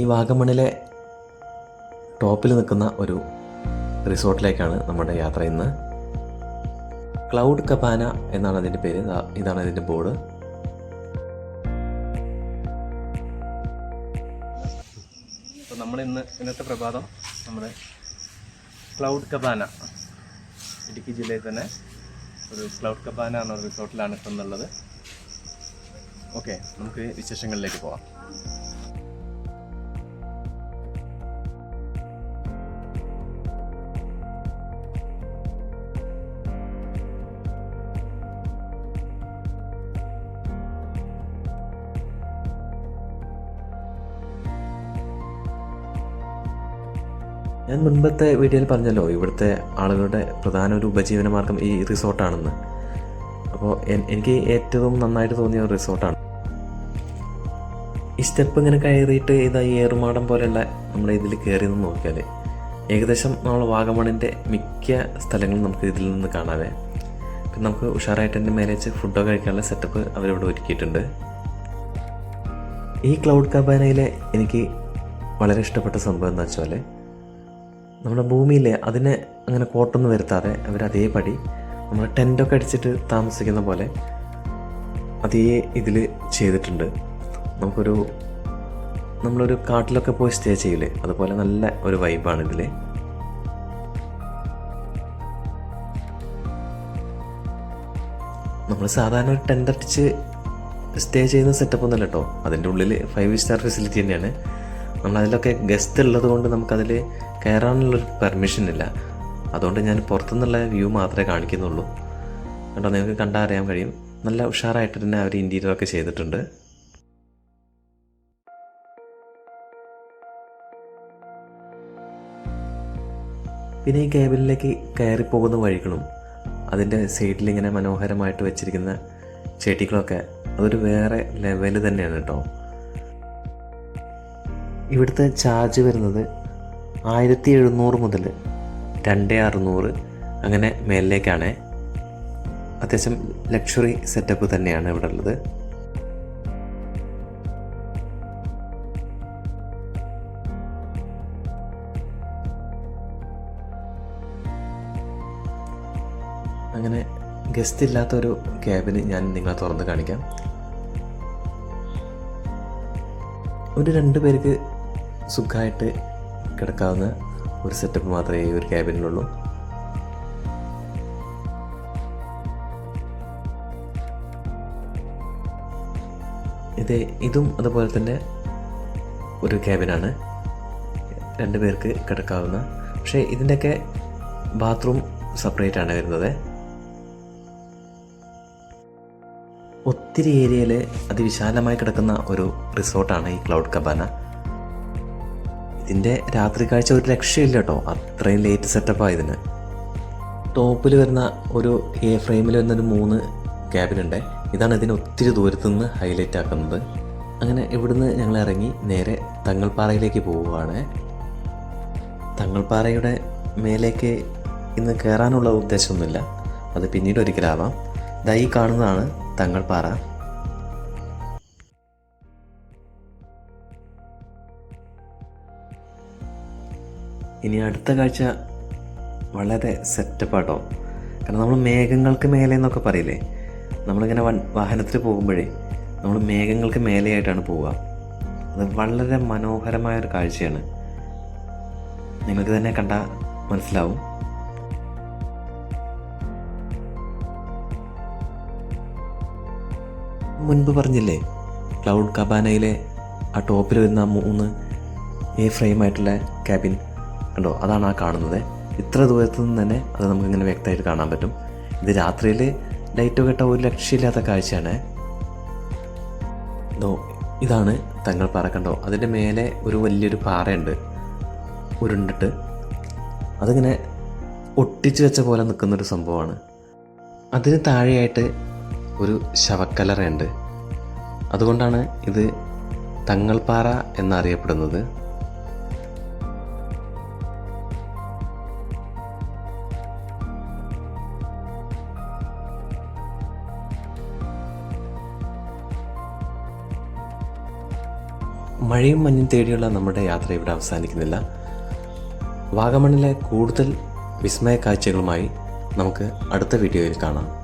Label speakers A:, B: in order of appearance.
A: ഈ വാഗമണിലെ ടോപ്പിൽ നിൽക്കുന്ന ഒരു റിസോർട്ടിലേക്കാണ് നമ്മുടെ യാത്ര ഇന്ന്. ക്ലൗഡ് കബാന എന്നാണ് അതിന്റെ പേര്. ഇതാണ് അതിന്റെ ബോർഡ്.
B: അപ്പോൾ നമ്മൾ ഇന്ന് ഇന്നത്തെ പ്രഭാതം നമ്മുടെ ക്ലൗഡ് കബാന ഇടുക്കി ജില്ലയിൽ തന്നെ ഒരു ക്ലൗഡ് കബാന എന്ന റിസോർട്ടിലാണ് ഇപ്പം എന്നുള്ളത്. ഓക്കെ നമുക്ക് വിശേഷങ്ങളിലേക്ക് പോവാം.
A: ഞാൻ മുൻപത്തെ വീഡിയോയിൽ പറഞ്ഞല്ലോ ഇവിടുത്തെ ആളുകളുടെ പ്രധാന ഒരു ഉപജീവന മാർഗം ഈ റിസോർട്ടാണെന്ന്. അപ്പോൾ എനിക്ക് ഏറ്റവും നന്നായിട്ട് തോന്നിയ ഒരു റിസോർട്ടാണ്. ഈ സ്റ്റെപ്പ് ഇങ്ങനെ കയറിയിട്ട് ഇതാ ഈ ഏറുമാടം പോലെയുള്ള നമ്മുടെ ഇതിൽ കയറി നിന്ന് നോക്കിയാൽ ഏകദേശം നമ്മൾ വാഗമണിന്റെ മിക്ക സ്ഥലങ്ങളും നമുക്ക് ഇതിൽ നിന്ന് കാണാവേ. പിന്നെ നമുക്ക് ഉഷാറായിട്ട് തന്നെ മേലെ വെച്ച് ഫുഡൊക്കെ കഴിക്കാനുള്ള സെറ്റപ്പ് അവരിവിടെ ഒരുക്കിയിട്ടുണ്ട്. ഈ ക്ലൗഡ് കബാനയിലെ എനിക്ക് വളരെ ഇഷ്ടപ്പെട്ട സംഭവം എന്ന് വെച്ചാൽ നമ്മുടെ ഭൂമിയിലെ അതിനെ അങ്ങനെ കോട്ടൊന്നും വരുത്താതെ അവർ അതേപടി നമ്മൾ ടെന്റൊക്കെ അടിച്ചിട്ട് താമസിക്കുന്ന പോലെ അതേ ഇതിൽ ചെയ്തിട്ടുണ്ട്. നമുക്കൊരു നമ്മളൊരു കാട്ടിലൊക്കെ പോയി സ്റ്റേ ചെയ്യില്ലേ അതുപോലെ നല്ല ഒരു വൈബാണ് ഇതിൽ നമ്മൾ സാധാരണ ഒരു ടെന്റ് അടിച്ച് സ്റ്റേ ചെയ്യുന്ന സെറ്റപ്പ് ഒന്നുമല്ല കേട്ടോ അതിന്റെ ഉള്ളിൽ ഫൈവ് സ്റ്റാർ ഫെസിലിറ്റി തന്നെയാണ്. നമ്മൾ അതിലൊക്കെ ഗസ്റ്റ് ഉള്ളത് കൊണ്ട് നമുക്കതിൽ കയറാനുള്ളൊരു പെർമിഷൻ ഇല്ല. അതുകൊണ്ട് ഞാൻ പുറത്തുനിന്നുള്ള വ്യൂ മാത്രമേ കാണിക്കുന്നുള്ളൂ. കേട്ടോ നിങ്ങൾക്ക് കണ്ടാൽ അറിയാൻ കഴിയും. നല്ല ഉഷാറായിട്ട് തന്നെ അവർ ഇന്റീരിയറൊക്കെ ചെയ്തിട്ടുണ്ട്. പിന്നെ ഈ കേബിളിലേക്ക് കയറി പോകുന്ന വഴികളും അതിന്റെ സൈഡിൽ ഇങ്ങനെ മനോഹരമായിട്ട് വെച്ചിരിക്കുന്ന ചെടികളൊക്കെ അതൊരു വേറെ ലെവൽ തന്നെയാണ് കേട്ടോ. ഇവിടുത്തെ ചാർജ് വരുന്നത് ആയിരത്തി എഴുന്നൂറ് മുതൽ രണ്ട് അറുന്നൂറ് അങ്ങനെ മേലിലേക്കാണ്. അത്യാവശ്യം ലക്ഷറി സെറ്റപ്പ് തന്നെയാണ് ഇവിടെ ഉള്ളത്. അങ്ങനെ ഗസ്റ്റ് ഇല്ലാത്തൊരു ക്യാബിന് ഞാൻ നിങ്ങളെ തുറന്ന് കാണിക്കാം. ഒരു രണ്ട് പേർക്ക് സുഖമായിട്ട് കിടക്കാവുന്ന ഒരു സെറ്റപ്പ് മാത്രമേ ഈ ഒരു ക്യാബിനിലുള്ളൂ ഇത് ഇതും അതുപോലെ തന്നെ ഒരു ക്യാബിനാണ് രണ്ട് പേർക്ക് കിടക്കാവുന്ന. പക്ഷേ ഇതിന്റെയൊക്കെ ബാത്റൂം സെപ്പറേറ്റ് ആണ് വരുന്നത്. ഒത്തിരി ഏരിയയിൽ അതിവിശാലമായി കിടക്കുന്ന ഒരു റിസോർട്ടാണ് ഈ ക്ലൗഡ് കബാന ഇതിന്റെ രാത്രി കാഴ്ച ഒരു രക്ഷയില്ല കേട്ടോ അത്രയും ലേറ്റ് സെറ്റപ്പാണ് ഇതിന്. ടോപ്പിൽ വരുന്ന ഒരു എ ഫ്രെയിമിൽ വരുന്ന ഒരു മൂന്ന് ക്യാബിനുണ്ട് ഇതാണ് ഇതിനെ ഒത്തിരി ദൂരത്തു നിന്ന് ഹൈലൈറ്റ് ആക്കുന്നത്. അങ്ങനെ ഇവിടുന്ന് ഞങ്ങൾ ഇറങ്ങി നേരെ തങ്ങൾപ്പാറയിലേക്ക് പോവുകയാണ്. തങ്ങൾപ്പാറയുടെ മേലേക്ക് ഇന്ന് കയറാനുള്ള ഉദ്ദേശമൊന്നുമില്ല. അത് പിന്നീട് ഒരിക്കലാവാം ഈ കാണുന്നതാണ് തങ്ങൾപ്പാറ. ഇനി അടുത്ത കാഴ്ച വളരെ സെറ്റപ്പാട്ടോ. കാരണം നമ്മൾ മേഘങ്ങൾക്ക് മേലെ എന്നൊക്കെ പറയില്ലേ? നമ്മളിങ്ങനെ വൺ വാഹനത്തിൽ പോകുമ്പോഴേ നമ്മൾ മേഘങ്ങൾക്ക് മേലെയായിട്ടാണ് പോവുക. അത് വളരെ മനോഹരമായ ഒരു കാഴ്ചയാണ്. നിങ്ങൾക്ക് തന്നെ കണ്ട മനസ്സിലാവും. മുൻപ് പറഞ്ഞില്ലേ ക്ലൗഡ് കബാനയിലെ ആ ടോപ്പിൽ വരുന്ന മൂന്ന് എ ഫ്രെയിം ആയിട്ടുള്ള ക്യാബിൻ. കണ്ടോ? അതാണ് ആ കാണുന്നത്. ഇത്ര ദൂരത്തു നിന്ന് തന്നെ അത് നമുക്കിങ്ങനെ വ്യക്തമായിട്ട് കാണാൻ പറ്റും. ഇത് രാത്രിയിൽ ലൈറ്റ് കെട്ട ഒരു ലക്ഷ്യമില്ലാത്ത കാഴ്ചയാണ്. ഇതോ ഇതാണ് തങ്ങൾ പാറ കണ്ടോ? അതിന്റെ മേലെ ഒരു വലിയൊരു പാറയുണ്ട്. ഉരുണ്ടിട്ട്. അതിങ്ങനെ ഒട്ടിച്ചു വെച്ച പോലെ നിൽക്കുന്നൊരു സംഭവമാണ്. അതിന് താഴെയായിട്ട് ഒരു ശവക്കലറയുണ്ട്. അതുകൊണ്ടാണ് ഇത് തങ്ങൾപ്പാറ എന്നറിയപ്പെടുന്നത്. മഴയും മഞ്ഞും തേടിയുള്ള നമ്മുടെ യാത്ര ഇവിടെ അവസാനിക്കുന്നില്ല. വാഗമണിലെ കൂടുതൽ വിസ്മയ കാഴ്ചകളുമായി നമുക്ക് അടുത്ത വീഡിയോയിൽ കാണാം.